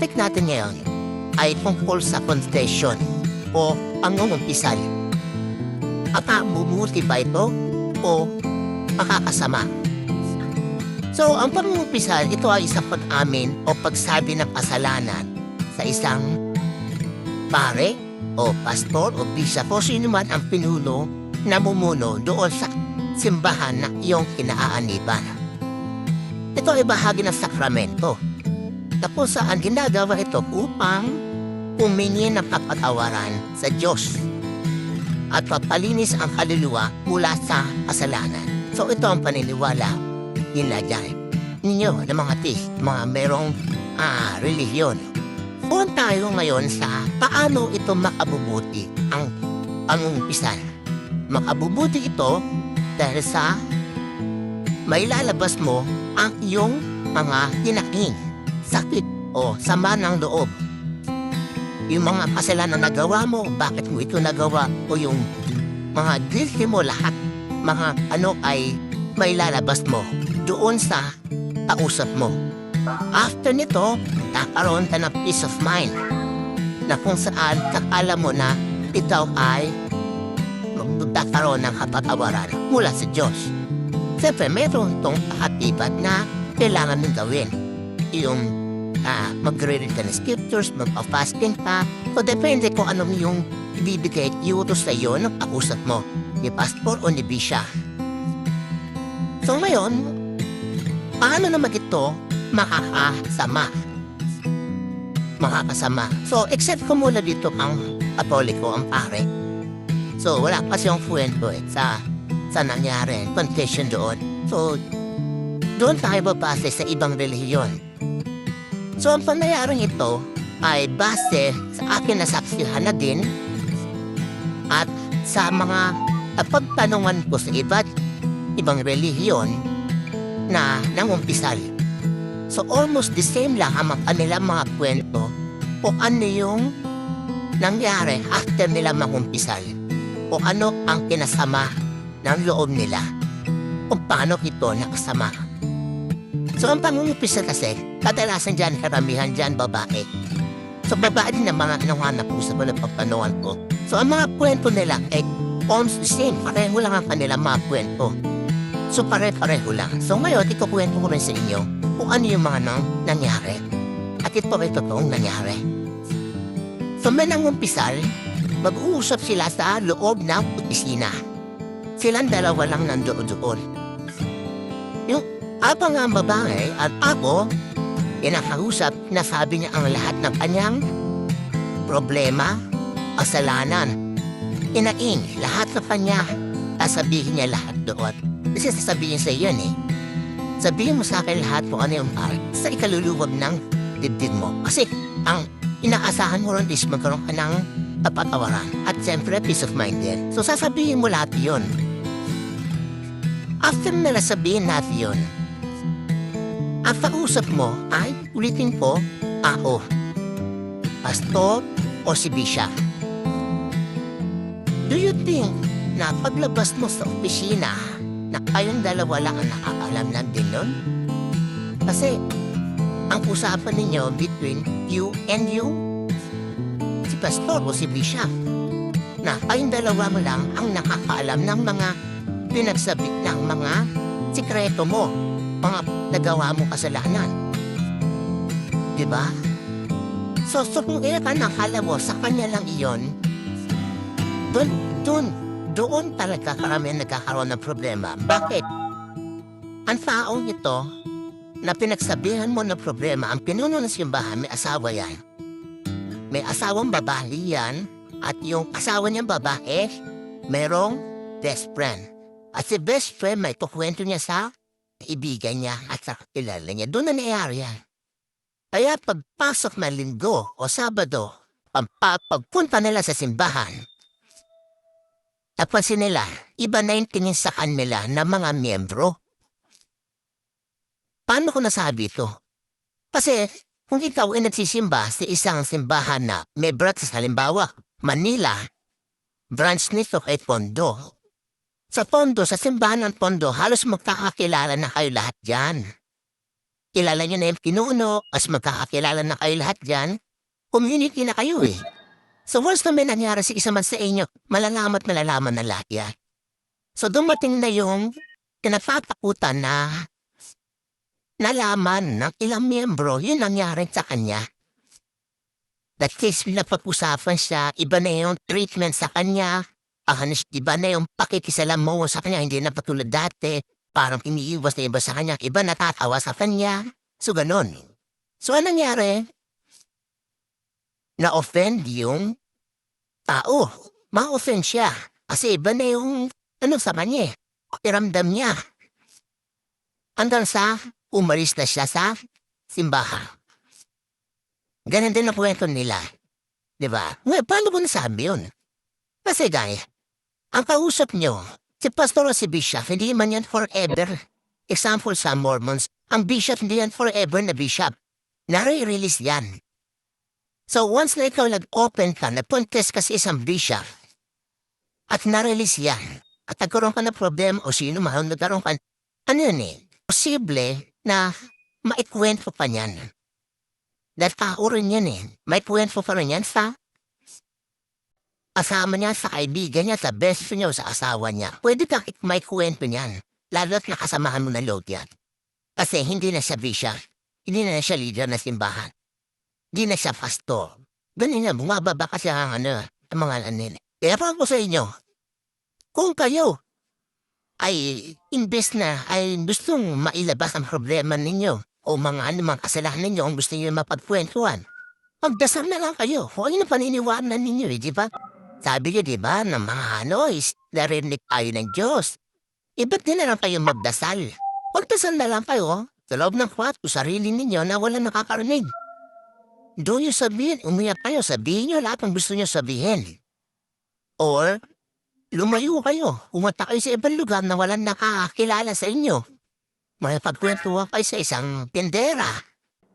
topic natin ngayon ay tungkol sa confession o pangungumpisal. Makabumuti ba ito o makakasama? So, ang pangungumpisal, ito ay isang pag-amin o pagsabi ng kasalanan sa isang pare o pastor o bishop o sino man ang pinuno na mumuno doon sa simbahan na iyong kinaaaniban. Ito ay bahagi ng sakramento saan ginagawa ito upang humingi ng kapatawaran sa Diyos at papalinis ang kaluluwa mula sa kasalanan. So ito ang paniniwala nila dyan. Ninyo, ng mga tis, mga merong ah, relihiyon. Kung tayo ngayon sa paano ito makabubuti ang pangungpisan. Makabubuti ito dahil sa may lalabas mo ang iyong mga tinaking, sakit o sama ng loob. Yung mga kasalanan na nagawa mo, bakit mo ito nagawa o yung mga guilty mo lahat, mga ano ay may lalabas mo doon sa kausap mo. After nito, kakaroon ka ng peace of mind na kung saan kakala mo na ikaw ay magkakaroon ng kapatawaran mula sa Diyos. Siyempre, meron tong kaatibat na kailangan mong gawin. Yung ah, magre-read ka ng scriptures, magpa-fasting ka. So, depende kung anong yung ibibigay at iutos sa iyo ng kausap mo, ni pastor o ni bisya. So, ngayon, paano naman ito makakasama? Makakasama. So, except ko muna dito ang katoliko, ang pare. So, wala kasi yung kwento eh, sa, sa nangyari, confession doon. So, doon tayo babase sa ibang relihiyon. So, ang panayaring ito ay base sa akin na saksihan na din at sa mga pagtanungan ko sa iba't ibang relihiyon na nangumpisal. So, almost the same lang ang kanilang mga kwento kung ano yung nangyari after nila mangumpisal o ano ang kinasama ng loob nila o paano ito nakasama. So ang pangungupisa kasi, kadalasan dyan, karamihan dyan, babae. So babae din ang mga nahanap ko sa mga pagpanuan ko. So ang mga kwento nila ay almost the same. Pareho lang ang kanilang mga kwento. So pare-pareho lang. So ngayon, ikukwento ko rin sa inyo kung ano yung mga nang nangyari. At ito ay totoong nangyari. So may nangumpisal, mag-uusap sila sa loob ng opisina. Silang dalawa lang nandoon doon. Yung abang ang babae at ako, pinakausap na sabi niya ang lahat ng kanyang problema, kasalanan. Inaing, lahat sa kanya, sasabihin niya lahat doon. Kasi sasabihin sa iyo eh. Sabihin mo sa akin lahat kung ano yung part sa ikaluluwag ng dibdib mo. Kasi ang inaasahan mo ron is magkaroon ka ng kapatawaran at siyempre peace of mind din. So sasabihin mo lahat yun. After na sabihin natin yun, ang kausap mo ay, ulitin ko, ako, pastor o si Bishop. Do you think na paglabas mo sa opisina na kayong dalawa lang ang nakakalam ng nun? Kasi ang usapan ninyo between you and you, si pastor o si Bishop, na kayong dalawa mo lang ang nakakaalam ng mga pinagsabi ng mga sikreto mo, mga nagawa mong kasalanan. Di ba? So, ilan ka nakala mo, sa kanya lang iyon, doon, doon, doon talaga karamihan nagkakaroon ng problema. Bakit? Ang taong ito, na pinagsabihan mo ng problema, ang pinuno ng simbahan, may asawa yan. May asawang babae yan, at yung asawa niyang babae, merong best friend. At si best friend may kukwento niya sa kaibigan niya at sa kilala niya. Doon na nangyayari yan. Kaya pagpasok ng linggo o sabado, pagpunta nila sa simbahan, napansin nila, iba na yung tingin sa kanila ng mga miyembro. Paano ko nasabi ito? Kasi kung ikaw ay nagsisimba sa isang simbahan na may branch halimbawa, Manila, branch nito kay Pondo. Sa Pondo, sa simbahan ng Pondo, halos magkakakilala na kayo lahat dyan. kilala nyo na yung pinuno, as magkakakilala na kayo lahat dyan, community na kayo eh. So once na may nangyari sa isa man sa inyo, malalaman at malalaman na lahat yan. So dumating na yung kinatatakutan na nalaman ng ilang miyembro yun nangyari sa kanya. That case, napag-usapan siya, iba na yung treatment sa kanya, ahanis, iba na yung pakikisalam mo sa kanya, hindi na patulad dati, parang iniiwas na iba sa kanya, iba natatawa sa kanya. So, ganon. So, anong nangyari? Na-offend yung tao. Ma-offend siya. Kasi iba na yung ano sa kanya eh. Pakiramdam niya. Hanggang sa umalis na siya sa simbahan. Ganon din ang kwento nila. Di ba? Ngayon, paano mo nasabi yun? Kasi guys, ang kausap nyo, si pastor o si bishop, hindi man yan forever. Example sa Mormons, ang bishop hindi yan forever na bishop. Nare-release yan. So once na ikaw nag-open ka, nagpuntes ka sa isang bishop, at na-release yan, at nagkaroon ka ng problem o sino man, nagkaroon ka, ano yun eh, posible na maikwento pa niyan. Dahil tao rin yan eh. May kwento pa rin yan sa kasama niya, sa kaibigan niya, sa best friend niya, o sa asawa niya. Pwede kang may kwento niyan. Lalo at nakasamahan mo na load yan. Kasi hindi na siya bishop. Hindi na siya leader na simbahan. Hindi na siya pastor. Ganun na, bumababa kasi ang ano, ang mga anin. Kaya pa ko sa inyo, kung kayo ay imbes na ay gustong mailabas ang problema ninyo o mga ano mga kasalanan ninyo ang gusto niyo mapagkwentuhan, magdasal na lang kayo. Huwag na paniniwanan ninyo, eh, di ba? Sabi niyo, di ba, ng mga ano, is narinig tayo ng Diyos. Iba't din na lang kayo magdasal. Magdasal na lang kayo sa loob ng kwarto, sarili ninyo na wala nakakarinig. Doon niyo sabihin, umiyak kayo, sabihin niyo lahat ng gusto niyo sabihin. Or, lumayo kayo, umata kayo sa ibang lugar na walang nakakakilala sa inyo. May pagkwentuhan kayo sa isang tendera.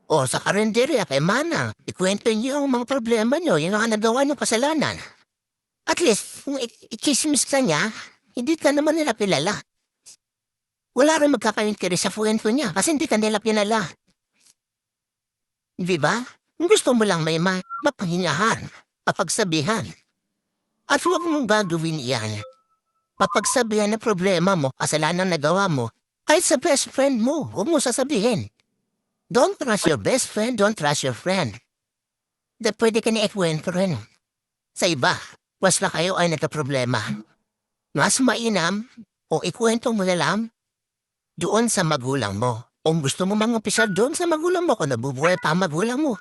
O sa karinderya kay Manang, ikwento niyo ang mga problema niyo, yung mga nagawa niyo kasalanan. At least, kung i- ikismis ka niya, hindi ka naman nila kilala. Wala rin magkakainteres sa kwento niya kasi hindi ka nila pinala. Di ba? Gusto mo lang may ma mapanghingahan, papagsabihan. At huwag mong gagawin iyan. Papagsabihan na problema mo, kasalanan na gawa mo, kahit sa best friend mo, huwag mo sasabihin. Don't trust your best friend, don't trust your friend. Da pwede ka na ikwento rin. Sa iba, was na kayo ay nagka-problema. Mas mainam o ikwento mo na lang doon sa magulang mo. Kung gusto mo mangumpisa doon sa magulang mo kung nabubuhay pa ang magulang mo.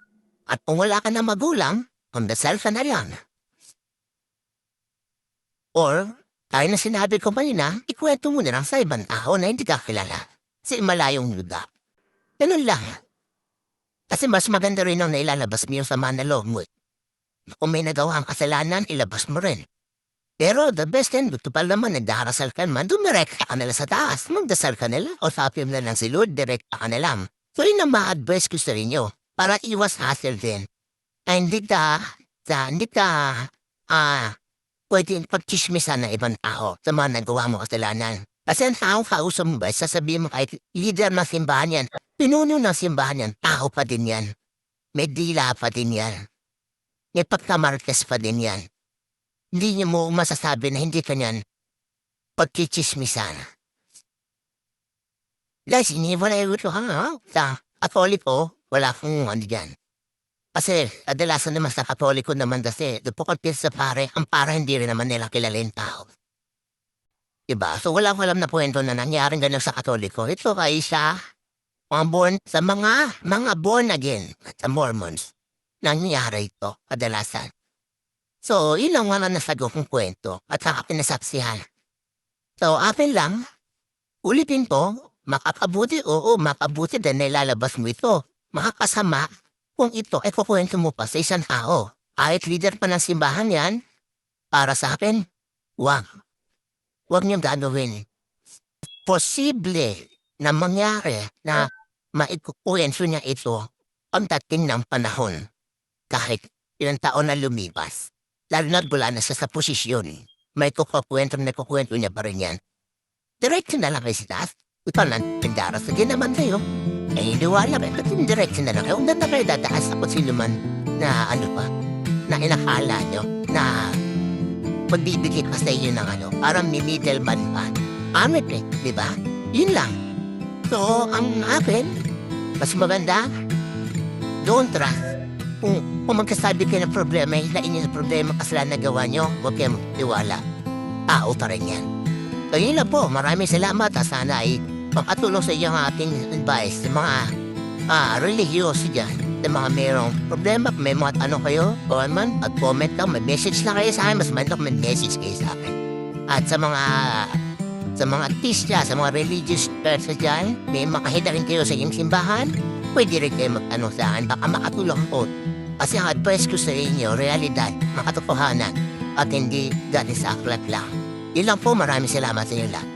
At kung wala ka na magulang, pamdasal ka na lang. Or, tayo na sinabi ko kanina, ikwento mo na lang sa ibang tao na hindi ka kilala. Sa malayong lugar. Ganun lang. Kasi mas maganda rin ang nailalabas mo yung sama na loob mo. Kung may nagawa ang kasalanan, ilabas mo rin. Pero the best end, ito pa naman, nagdarasal ka man, dumirect ka nila sa taas. Magdasal ka nila o sapim na lang si Lord, direct ka nila. So yun ang ma-advise ko sa inyo para iwas hassle din. Ay hindi ka, sa, hindi ka, ah, pwede pagchismisan ng ibang tao sa mga nagawa mo kasalanan. Kasi ang tao kausap mo ba, sasabihin mo kahit leader ng simbahan yan, pinuno ng simbahan yan, tao pa din yan. May dila pa din yan. May pagkamartes pa din yan. Hindi niyo mo masasabi na hindi ka niyan pagkichismisan. Guys, iniwala yung ito, ha? Sa katoliko, wala akong ano dyan. Kasi, kadalasan naman sa katoliko naman kasi, po sa pare, ang pare hindi rin naman nila kilala yung tao. Diba? So, wala akong alam na kwento na nangyaring ganun sa katoliko. Ito kay sa mga born, sa mga, mga born again, sa Mormons. Nangyari ito, kadalasan. So, yun lang wala nasagot kong kwento at saka pinasapsihan. So, akin lang, ulitin ko, makapabuti oo, makabuti din na ilalabas mo ito. Makakasama kung ito ay kukwento mo pa sa isang tao. Kahit leader pa ng simbahan yan, para sa akin, wag. Wag niyong gagawin. Posible na mangyari na maikukwento niya ito ang dating ng panahon. Kahit ilang taon na lumipas. Lalo na't wala na siya sa posisyon. May kukukwento na kukwento niya pa rin yan. Diretso na lang kayo sa taas. Ito lang, pindara. Sige naman kayo. Eh, hindi wala. Eh, ba't yung direction na lang? Eh, huwag na tayo dataas sa kung sino man na ano pa, na inakala nyo na magbibigay pa sa inyo ng ano, parang may middleman pa. Amit eh, di ba? Yun lang. So, ang akin, mas maganda, don't trust. Kung, kung magkasabi kayo ng problema, hilain nyo ng problema kasalanan na gawa nyo, huwag kayo magtiwala. Tao pa rin yan. So, yun lang po. Maraming salamat. at Sana ay makatulong sa inyo ang ating advice sa mga ah, religyoso dyan. Sa mga mayroong problema, may mga tanong kayo, comment, mag-comment lang, mag-message lang kayo sa akin. Mas maganda kung mag-message kayo sa akin. At sa mga sa mga artista, sa mga religious persons dyan, may makahida rin kayo sa inyong simbahan, pwede rin kayo mag-ano sa akin, baka makatulong po. Kasi ang advice ko sa inyo, realidad, makatotohanan, at hindi galing sa aklat lang. Lang po, maraming salamat sa inyo lahat.